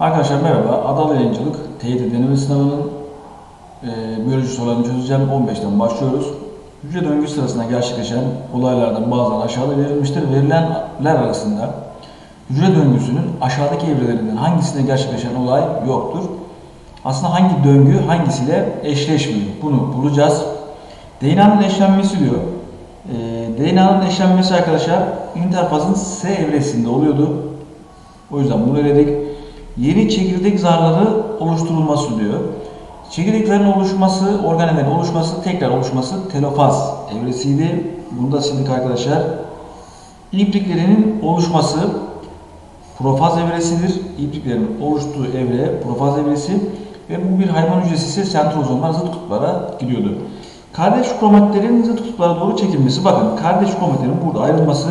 Arkadaşlar merhaba. Adalı yayıncılık TYT deneme sınavının e, biyoloji sorularını çözeceğim. 15'ten başlıyoruz. Hücre döngü sırasında gerçekleşen olaylardan bazıları aşağıda verilmiştir. Verilenler arasında hücre döngüsünün aşağıdaki evrelerinden hangisinde gerçekleşen olay yoktur? Aslında hangi döngü hangisiyle eşleşmiyor? Bunu bulacağız. DNA'nın eşlenmesi diyor. E, DNA'nın eşlenmesi arkadaşlar interfazın S evresinde oluyordu. O yüzden bunu eledik. Yeni çekirdek zarları oluşturulması diyor. Çekirdeklerin oluşması, organellerin oluşması, tekrar oluşması telofaz evresiydi. Bunu da sildik arkadaşlar. İpliklerinin oluşması profaz evresidir. İpliklerin oluştuğu evre profaz evresi ve bu bir hayvan hücresi ise sentrozomlar zıt kutuplara gidiyordu. Kardeş kromatlerin zıt kutuplara doğru çekilmesi. Bakın kardeş kromatlerin burada ayrılması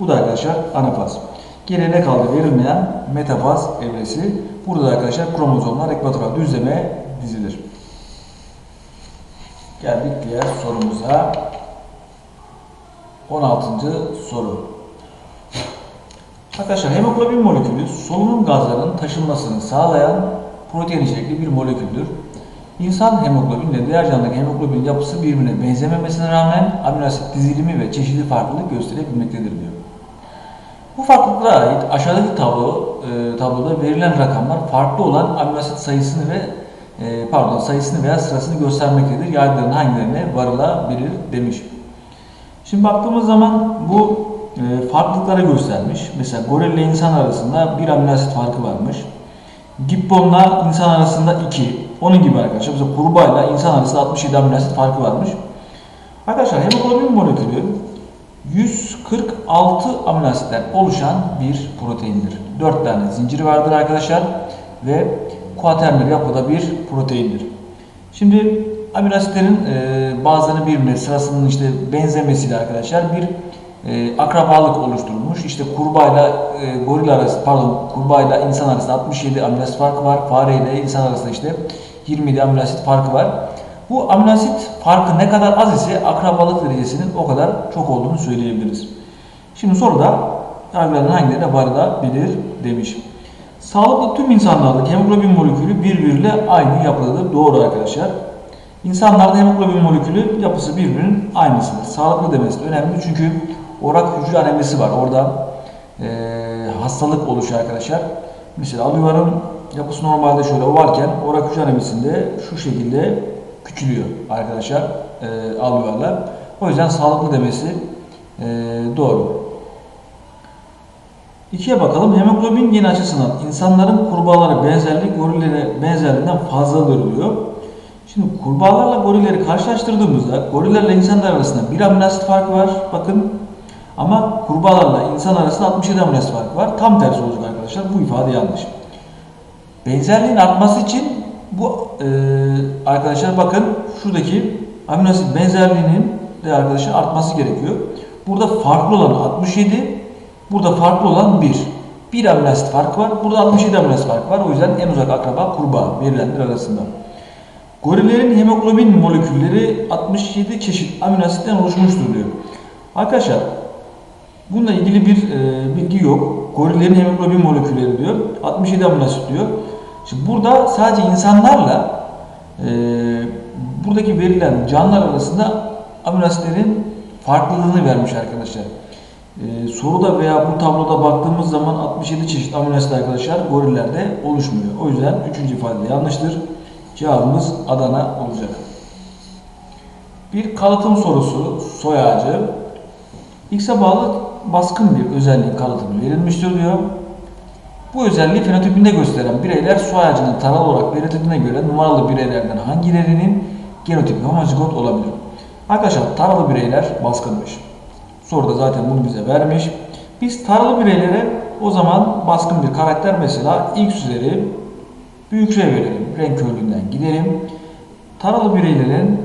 bu da arkadaşlar anafaz. Geriye ne kaldı verilmeyen metafaz evresi. Burada da arkadaşlar kromozomlar ekvatoral düzleme dizilir. Geldik diğer sorumuza. 16. soru. Arkadaşlar hemoglobin molekülü solunum gazlarının taşınmasını sağlayan protein içerikli bir moleküldür. İnsan hemoglobinle diğer canlıdaki hemoglobinin yapısı birbirine benzememesine rağmen amino asit dizilimi ve çeşitli farklılık gösterebilmektedir diyor. Bu farklılıklara ait aşağıdaki tablo e, tabloda verilen rakamlar farklı olan amino asit sayısını ve e, pardon sayısını veya sırasını göstermektedir. Yargıların hangilerine varılabilir demiş. Şimdi baktığımız zaman bu e, farklılıkları göstermiş. Mesela goril ile insan arasında bir amino asit farkı varmış. Gibbonla insan arasında 2. Onun gibi arkadaşlar. Mesela kurbağayla insan arasında 67 amino asit farkı varmış. Arkadaşlar hemoglobin molekülü 146 amino asitten oluşan bir proteindir. 4 tane zinciri vardır arkadaşlar ve kuaterner yapıda bir proteindir. Şimdi amino asitlerin e, bazılarını birbirine sırasının işte benzemesiyle arkadaşlar bir e, akrabalık oluşturulmuş. İşte kurbağayla e, goril arası pardon kurbağayla insan arasında 67 amino asit farkı var. Fareyle insan arasında işte 27 amino asit farkı var. Bu amino asit farkı ne kadar az ise akrabalık derecesinin o kadar çok olduğunu söyleyebiliriz. Şimdi soruda yargıların hangilerine varılabilir demiş. Sağlıklı tüm insanlardaki hemoglobin molekülü birbiriyle aynı yapıdadır. Doğru arkadaşlar. İnsanlarda hemoglobin molekülü yapısı birbirinin aynısıdır. Sağlıklı demesi de önemli çünkü orak hücre anemisi var. Orada e, hastalık oluşuyor arkadaşlar. Mesela alüvarın yapısı normalde şöyle ovarken orak hücre anemisinde şu şekilde küçülüyor arkadaşlar e, alüvarlar. O yüzden sağlıklı demesi e, doğru. İkiye bakalım. Hemoglobin geni açısından insanların kurbağalara benzerlik gorillere benzerliğinden fazladır diyor. Şimdi kurbağalarla gorilleri karşılaştırdığımızda gorillerle insanlar arasında bir amino asit farkı var. Bakın ama kurbağalarla insan arasında 67 amino asit farkı var. Tam tersi olacak arkadaşlar. Bu ifade yanlış. Benzerliğin artması için bu e, arkadaşlar bakın şuradaki amino asit benzerliğinin de arkadaşlar artması gerekiyor. Burada farklı olan 67, burada farklı olan 1. Bir amino asit farkı var. Burada 67 amino asit farkı var. O yüzden en uzak akraba kurbağa verilenler arasında. Gorillerin hemoglobin molekülleri 67 çeşit amino asitten oluşmuştur diyor. Arkadaşlar bununla ilgili bir e, bilgi yok. Gorillerin hemoglobin molekülleri diyor. 67 amino asit diyor. Şimdi burada sadece insanlarla e, buradaki verilen canlılar arasında amino farklılığını vermiş arkadaşlar. E, soruda veya bu tabloda baktığımız zaman 67 çeşit amino arkadaşlar gorillerde oluşmuyor. O yüzden üçüncü ifade yanlıştır. Cevabımız Adana olacak. Bir kalıtım sorusu soy ağacı. X'e bağlı baskın bir özelliğin kalıtımı verilmiştir diyor. Bu özelliği fenotipinde gösteren bireyler soy ağacının taral olarak belirtildiğine göre numaralı bireylerden hangilerinin genotipi homozigot olabilir? Arkadaşlar taralı bireyler baskınmış. Soruda zaten bunu bize vermiş. Biz taralı bireylere o zaman baskın bir karakter mesela X üzeri büyük R verelim. Renk körlüğünden gidelim. Taralı bireylerin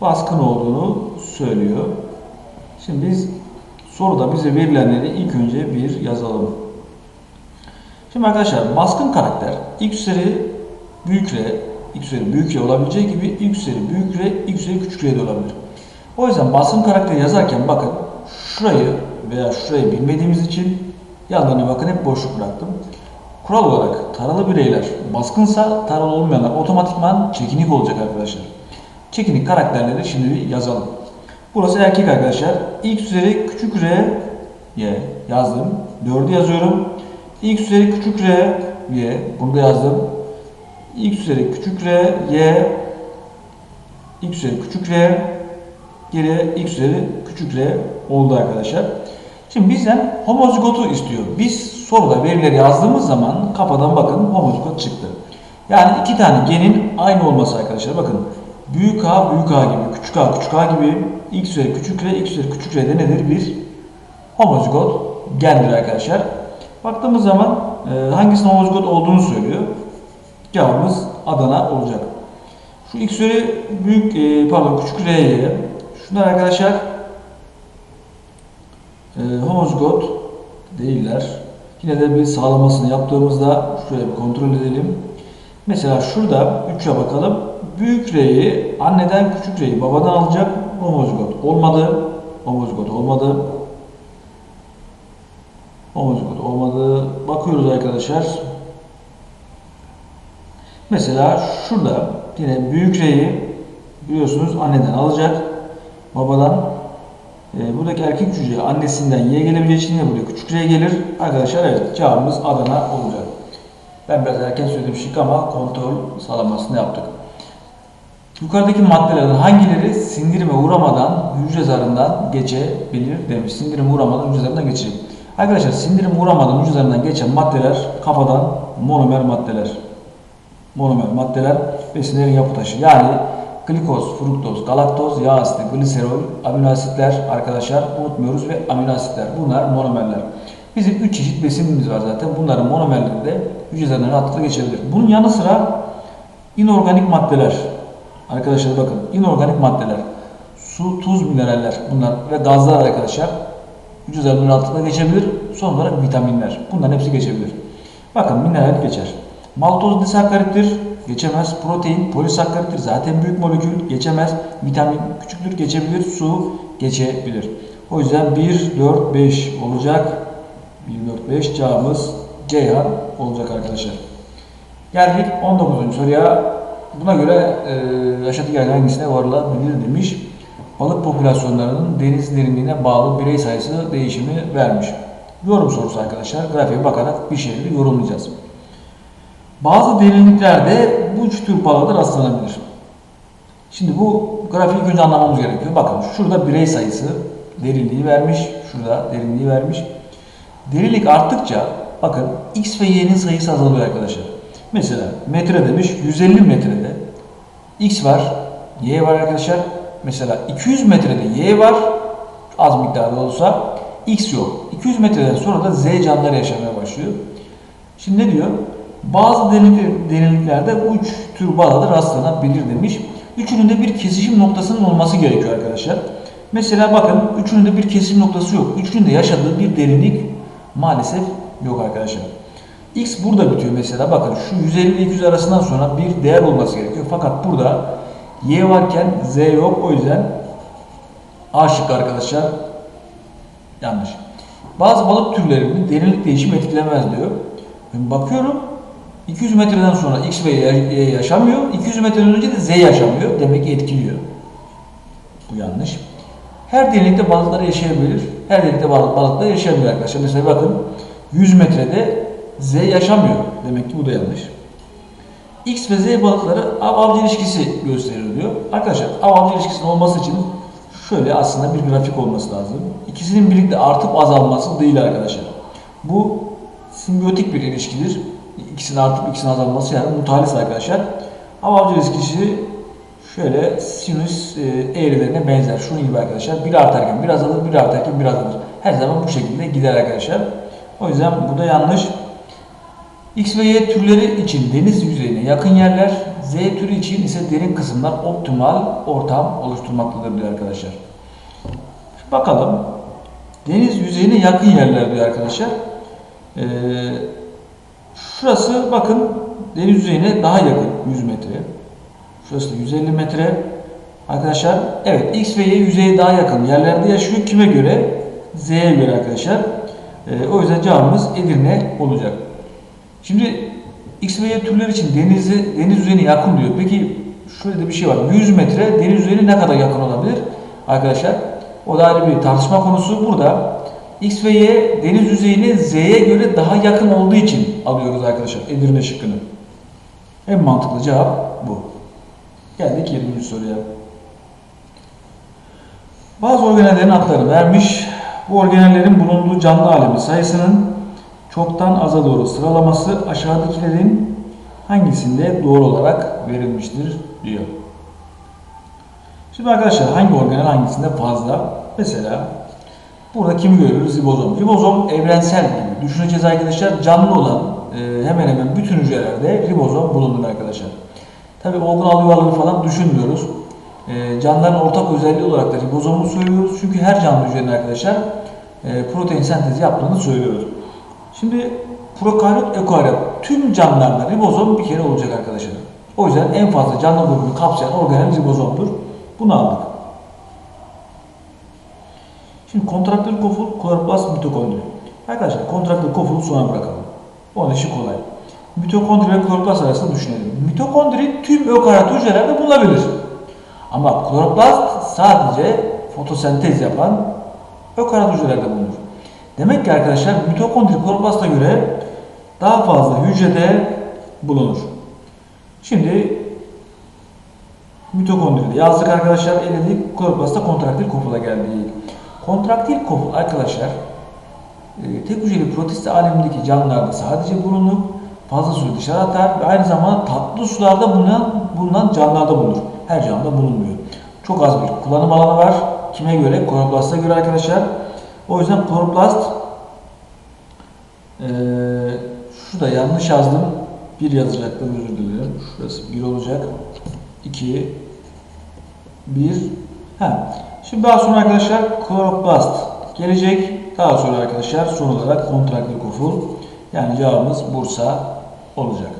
baskın olduğunu söylüyor. Şimdi biz soruda bize verilenleri ilk önce bir yazalım. Şimdi arkadaşlar baskın karakter X üzeri büyük R, X üzeri büyük R olabileceği gibi X üzeri büyük R, X üzeri küçük R de olabilir. O yüzden baskın karakteri yazarken bakın şurayı veya şurayı bilmediğimiz için yanlarına bakın hep boşluk bıraktım. Kural olarak taralı bireyler baskınsa taralı olmayanlar otomatikman çekinik olacak arkadaşlar. Çekinik karakterleri şimdi bir yazalım. Burası erkek arkadaşlar. X üzeri küçük r y yazdım. 4'ü yazıyorum. X üzeri küçük r y bunu da yazdım. X üzeri küçük r y x üzeri küçük r geriye x üzeri küçük r oldu arkadaşlar. Şimdi bizden homozigotu istiyor. Biz soruda verileri yazdığımız zaman kafadan bakın homozigot çıktı. Yani iki tane genin aynı olması arkadaşlar. Bakın büyük A büyük A gibi, küçük A küçük A gibi x üzeri küçük r, x üzeri küçük r de nedir? Bir homozigot gendir arkadaşlar. Baktığımız zaman e, hangisinin homozigot olduğunu söylüyor. Cevabımız Adana olacak. Şu x üzeri büyük e, pardon küçük r'ye şunlar arkadaşlar e, homozigot değiller. Yine de bir sağlamasını yaptığımızda şöyle bir kontrol edelim. Mesela şurada 3'e bakalım. Büyük R'yi anneden küçük R'yi babadan alacak. Homozigot olmadı. Homozigot olmadı. Homozigot olmadı. Bakıyoruz arkadaşlar. Mesela şurada yine büyük R'yi biliyorsunuz anneden alacak. Babadan e, buradaki erkek hücre annesinden Y gelebileceği için de buraya küçük R gelir. Arkadaşlar evet cevabımız Adana olacak. Ben biraz erken söyledim şık ama kontrol sağlamasını yaptık. Yukarıdaki maddelerden hangileri sindirime uğramadan hücre zarından geçebilir demiş. Sindirime uğramadan hücre zarından geçecek. Arkadaşlar sindirime uğramadan zarından geçen maddeler kafadan monomer maddeler. Monomer maddeler besinlerin yapı taşı. Yani glikoz, fruktoz, galaktoz, yağ asidi, gliserol, amino asitler arkadaşlar unutmuyoruz ve amino asitler. Bunlar monomerler. Bizim 3 çeşit besinimiz var zaten. Bunların monomerleri de hücre zarından rahatlıkla geçebilir. Bunun yanı sıra inorganik maddeler. Arkadaşlar bakın inorganik maddeler. Su, tuz, mineraller bunlar ve gazlar arkadaşlar. Hücre zarından rahatlıkla geçebilir. Son olarak vitaminler. Bunların hepsi geçebilir. Bakın mineral geçer. Maltoz disakkarittir. Geçemez. Protein polisakkarittir. Zaten büyük molekül geçemez. Vitamin küçüktür geçebilir. Su geçebilir. O yüzden 1, 4, 5 olacak. 1, 4, 5 cevabımız Ceyhan olacak arkadaşlar. Geldik 19. soruya. Buna göre e, yaşadığı yer hangisine varılabilir demiş. Balık popülasyonlarının deniz derinliğine bağlı birey sayısı değişimi vermiş. Yorum sorusu arkadaşlar. Grafiğe bakarak bir şeyleri yorumlayacağız. Bazı derinliklerde bu üç tür balığa da rastlanabilir. Şimdi bu grafiği önce anlamamız gerekiyor. Bakın şurada birey sayısı derinliği vermiş. Şurada derinliği vermiş. Derinlik arttıkça bakın x ve y'nin sayısı azalıyor arkadaşlar. Mesela metre demiş 150 metrede x var, y var arkadaşlar. Mesela 200 metrede y var az miktarda olsa x yok. 200 metreden sonra da z canlıları yaşamaya başlıyor. Şimdi ne diyor? Bazı derinlik- derinliklerde bu üç tür balığa da rastlanabilir demiş. Üçünün de bir kesişim noktasının olması gerekiyor arkadaşlar. Mesela bakın üçünün de bir kesişim noktası yok. Üçünün de yaşadığı bir derinlik maalesef yok arkadaşlar. X burada bitiyor mesela. Bakın şu 150 ile 200 arasından sonra bir değer olması gerekiyor. Fakat burada Y varken Z yok. O yüzden A şıkkı arkadaşlar yanlış. Bazı balık türlerinin derinlik değişimi etkilemez diyor. Ben bakıyorum 200 metreden sonra X ve Y yaşamıyor. 200 metreden önce de Z yaşamıyor. Demek ki etkiliyor. Bu yanlış. Her derinlikte balıklar yaşayabilir. Her derinlikte balık, balıklar yaşayabilir arkadaşlar. Mesela bakın 100 metrede Z yaşamıyor. Demek ki bu da yanlış. X ve Z balıkları av-avcı ilişkisi gösterir diyor. Arkadaşlar av-avcı ilişkisinin olması için şöyle aslında bir grafik olması lazım. İkisinin birlikte artıp azalması değil arkadaşlar. Bu simbiyotik bir ilişkidir. İkisinin artıp ikisinin azalması yani mutualis arkadaşlar. Av-avcı ilişkisi şöyle sinüs e, eğrilerine benzer. Şunun gibi arkadaşlar. Bir artarken bir azalır, bir artarken bir azalır. Her zaman bu şekilde gider arkadaşlar. O yüzden bu da yanlış. X ve Y türleri için deniz yüzeyine yakın yerler, Z türü için ise derin kısımlar optimal ortam oluşturmaktadır diyor arkadaşlar. Bakalım. Deniz yüzeyine yakın yerler diyor arkadaşlar. Ee, şurası bakın deniz yüzeyine daha yakın 100 metre. Şurası da 150 metre. Arkadaşlar evet X ve Y yüzeye daha yakın yerlerde yaşıyor. Kime göre? Z'ye göre arkadaşlar. Ee, o yüzden cevabımız Edirne olacak. Şimdi X ve Y türleri için denizi, deniz yüzeyine yakın diyor. Peki şöyle de bir şey var. 100 metre deniz yüzeyine ne kadar yakın olabilir? Arkadaşlar o da ayrı bir tartışma konusu. Burada X ve Y deniz yüzeyine Z'ye göre daha yakın olduğu için alıyoruz arkadaşlar Edirne şıkkını. En mantıklı cevap bu. Geldik 20. soruya. Bazı organellerin adlarını vermiş. Bu organellerin bulunduğu canlı alemi sayısının çoktan aza doğru sıralaması aşağıdakilerin hangisinde doğru olarak verilmiştir diyor. Şimdi arkadaşlar hangi organel hangisinde fazla? Mesela burada kimi görüyoruz? Ribozom. Ribozom evrensel gibi düşüneceğiz arkadaşlar. Canlı olan e, hemen hemen bütün hücrelerde ribozom bulunur arkadaşlar. Tabi organal yuvaları falan düşünmüyoruz. E, canlıların ortak özelliği olarak da ribozomu söylüyoruz. Çünkü her canlı hücrenin arkadaşlar e, protein sentezi yaptığını söylüyoruz. Şimdi prokaryot, ökaryot tüm canlılarda ribozom bir kere olacak arkadaşlar. O yüzden en fazla canlı grubunu kapsayan organel ribozomdur. Bunu aldık. Şimdi kontraktil koful, kloroplast, mitokondri. Arkadaşlar kontraktil kofulu sona bırakalım. Onun işi kolay. Mitokondri ve kloroplast arasında düşünelim. Mitokondri tüm ökaryot hücrelerde bulunabilir. Ama kloroplast sadece fotosentez yapan ökaryot hücrelerde bulunur. Demek ki arkadaşlar mitokondri kloroplasta göre daha fazla hücrede bulunur. Şimdi mitokondride yazdık arkadaşlar eledik kloroplasta kontraktil kofula geldik. Kontraktil koful arkadaşlar e, tek hücreli protist alemindeki canlılarda sadece bulunur. Fazla süre dışarı atar ve aynı zamanda tatlı sularda bulunan, bulunan canlılarda bulunur. Her canlıda bulunmuyor. Çok az bir kullanım alanı var. Kime göre? Kloroplasta göre arkadaşlar. O yüzden kloroplast ee, şurada yanlış yazdım. Bir yazacaktım özür dilerim. Şurası bir olacak. 2 1 Ha. Şimdi daha sonra arkadaşlar kloroplast gelecek. Daha sonra arkadaşlar son olarak kontraktil koful. Yani cevabımız Bursa olacak.